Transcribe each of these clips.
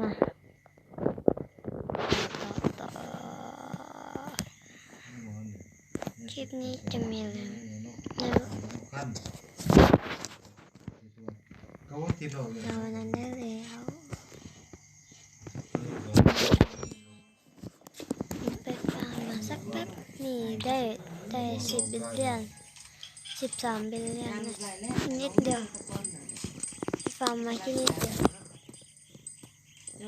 มาต่อต่อคลิปนี้จะมีอะไรไม่รู้ขั้นเขาคิดเอาเลยเราวันนั้นได้แล้วไปฟาร์มมาสักแป๊บนี่ได้ได้สิบบิลเลียนสิบสามบิลเลียนนะนิดเดียวฟาร์มมาแค่นิดเดียวเอ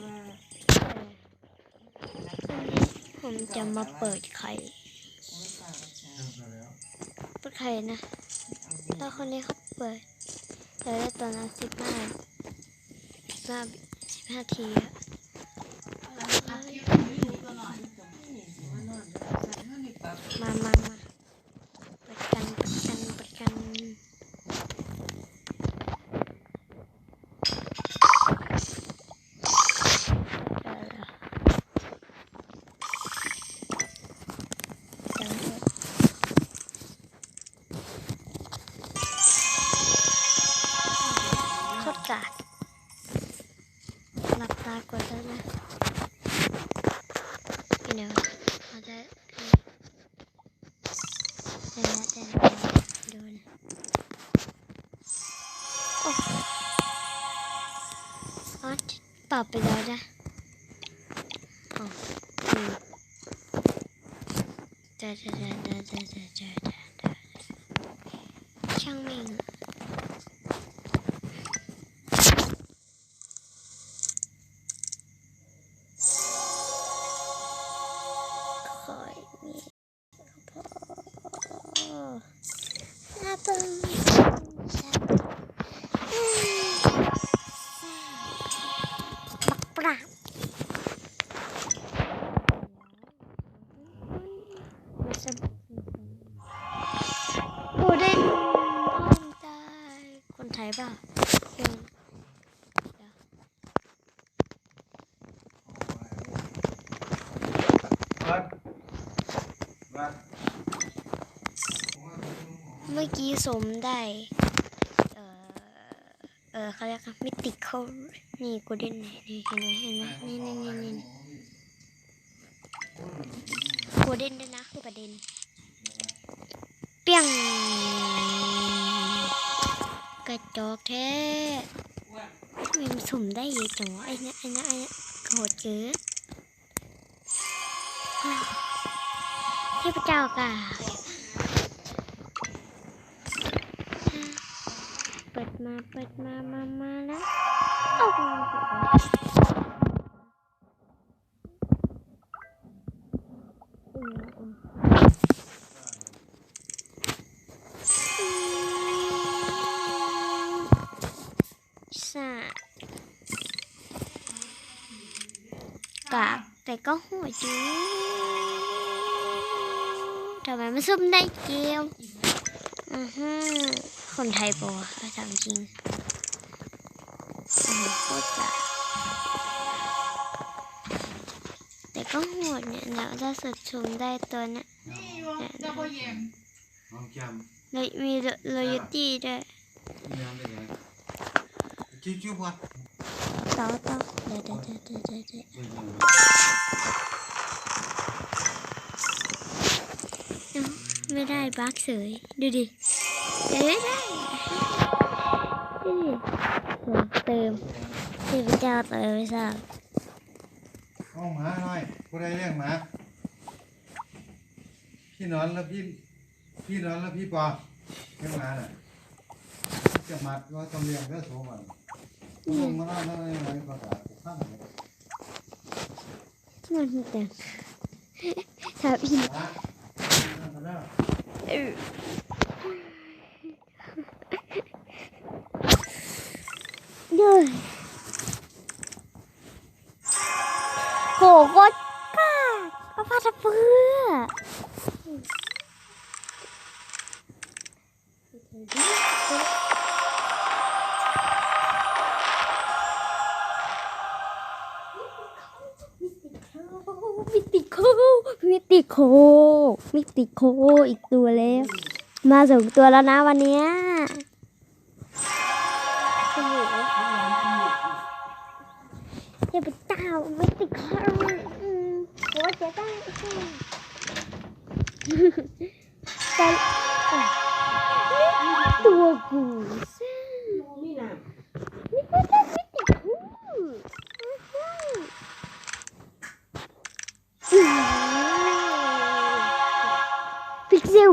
อ ผมจะมาเปิดไข่เปิดไข่นะถ้าคนนี้เขาเปิดเปิดได้ตอนนั้นสิบห้าสิบห้าสิบห้าทีอะ อบไปแล้วนะจาจะจะจะจะ เมื่อกี้สมได้ เออเออเขาเรียกมิติเขานี่กูเด่นไหนนี่เห็นไหมเห็นไหมนี่นี่นี่นี่กูเด่นด้วยนะคือประเด็น เปี้ยงกระจอกแท้ทำไมมันสมได้เยอะจังวะไอ้เนี่ยไอ้เนี่ยไอ้เนี่ยโหดเกิน พเจ้ากาเปิดมา เปิดมา มา มาแล้วโอ้โหสะกากแต่ก็หัวจู ทำไมมันซุ่มได้เกลียวอือฮึคนไทยปะวะเอาถามจริงโอ้โหโคตรจ้ะแต่ก็โหดเนี่ยเดี๋ยวถ้าสุดชุมได้ตัวเนี้ยเนี่ยเนี่ยน้องแกมเลยมีโรยตี้ด้วยนี่ยังได้ไงจิ้วจิ้ววัดเต่าเต่าเดี๋ยวเดี๋ยวเดี๋ยวเดี๋ยวเดี๋ยวเดี๋ยว เป็นยังไง เอ้า ไม่ได้บักเสยดูดิเดี๋ยวไม่ได้ดูดิเออเติมเทพเจ้าเติมไม่ทราบเอาหมาหน่อยกูได้เลี้ยงหมาพี่นอนแล้วพี่พี่นอนแล้วพี่ปอเลี้ยงหมาน่ะจะมัดว่าต้องเลี้ยงได้สูงมันลงมาแล้วนั่นยังไงก็ตาข้างเลยมันแต่งถาม เย้โหโคตรกล้าเอาผ้าทะเพื่อมิติโคมิติโคมิติโค มิติโคอีกตัวแล้ว มาสองตัวแล้วนะวันนี้ยโอ้โหเทพเจ้ามิติโคโอ้เจ๊ได้แต่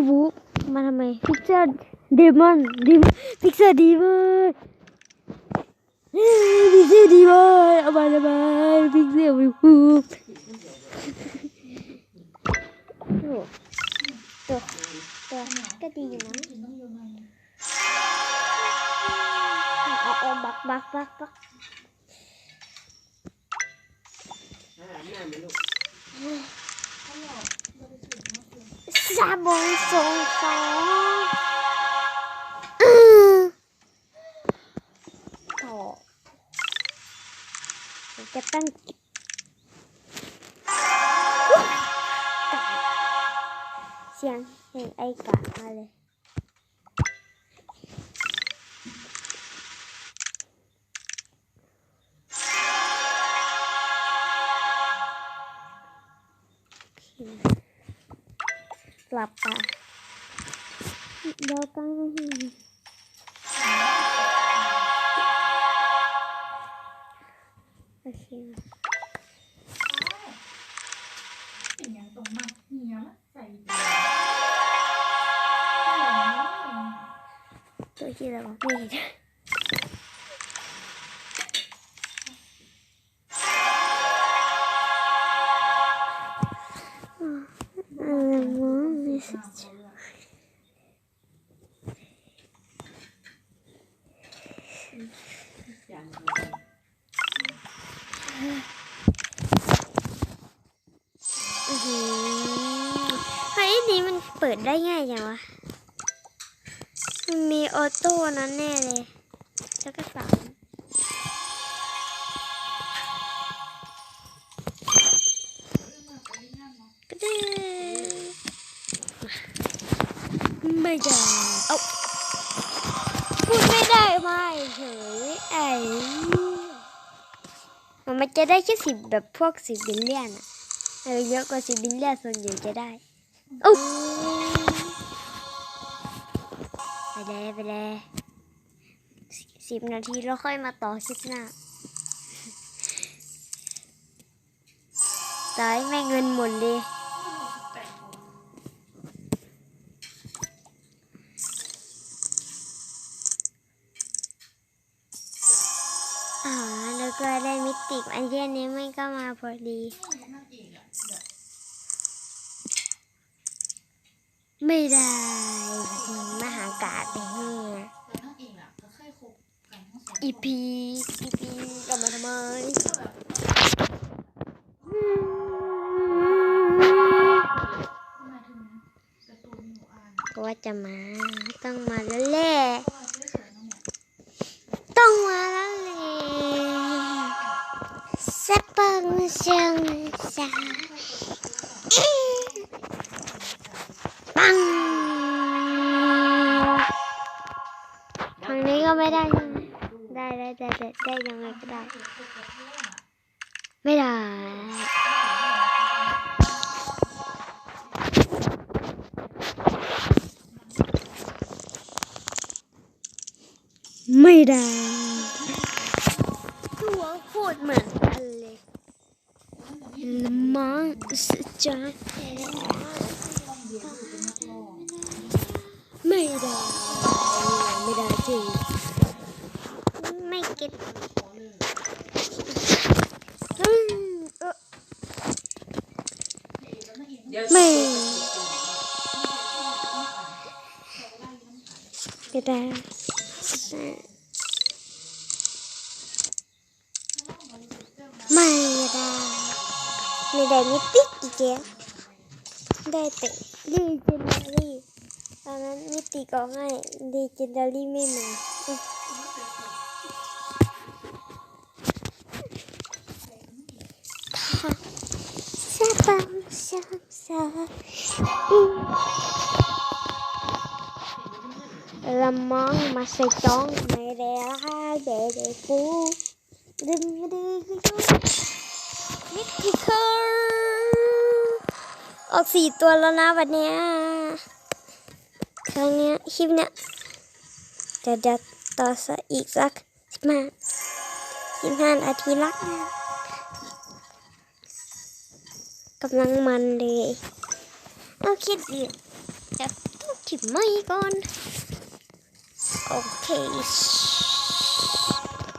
วูมาทำไมพิกเซลเดมอนดิมพิกเซลดีมอนพิกเซลดีมอนเอามาทำไมพิกเซลวูตัวตัวก็ดีอยู่นะเอาเอาบักบักบักบักอ่าน้ำไหมลูกาบงสงสองต่อจะตั้ง หลับตาเดี๋ยวกันโอเคเป็นอย่างตรงมากเหียมใส่ตัวที่เราไม่เห็ นี่มันเปิดได้ง่ายจังวะ มันมีออโต้นั้นแน่เลย แล้วก็สามกระเด้ไม่ได้เอาพูดไม่ได้ไม่เฉยไอ้มันมันจะได้แค่สิบแบบพวกสิบบิลเลียนอะเออเยอะกว่าสิบบิลเลียนส่วนใหญ่จะได้ อุ๊บไปเลยไปเลยสิบนาทีแล้วค่อยมาต่อคลิปหน้าตายแม่เงินหมดเลยอ่าแล้วก็ได้มิติกอันเดียนนี้มันก็มาพอดี นั่งเองอะเดี๋ยว ไม่ได้มหากาบไปเนี่ยแต่เองอะก็เคยคบกันทั้งสองอีพีอีพีกลับมาทำไมก็ว่าจะมาต้องมาแล้วแหละก็ว่าเฉยๆนั่นแหละต้องมาแล้วแหละสปังเชิงสา ได้ได้ได้ยังไงก็ได้ ไม่ได้ไม่ได้ตัวพูดเหมือนกันเลยมังสจาไม่ได้ ไม่ได้จริง ก็ตอืมเอ่อเดี๋ยวไม่ไม่ได้ไม่ได้ไม่ได้มิติกอีกแล้วได้แต่ลีเจนดารี่ตอนนั้นมิติก็ให้ลีเจนดารี่ไม่มาาบังซาละมองมาใส่จ้องไม่ได้ละเดเดฟูดึงดึงดึงมิทิคอออกสี่ตัวแล้วนะวันนี้ครั้งนี้คลิปเนี้ยจะจะต่อสักอีกสักสิบห้าสิบห้านาทีละ กำลังมันเลยโอเคเดี๋ยวจะต้องถิบไม้ก่อน โอเค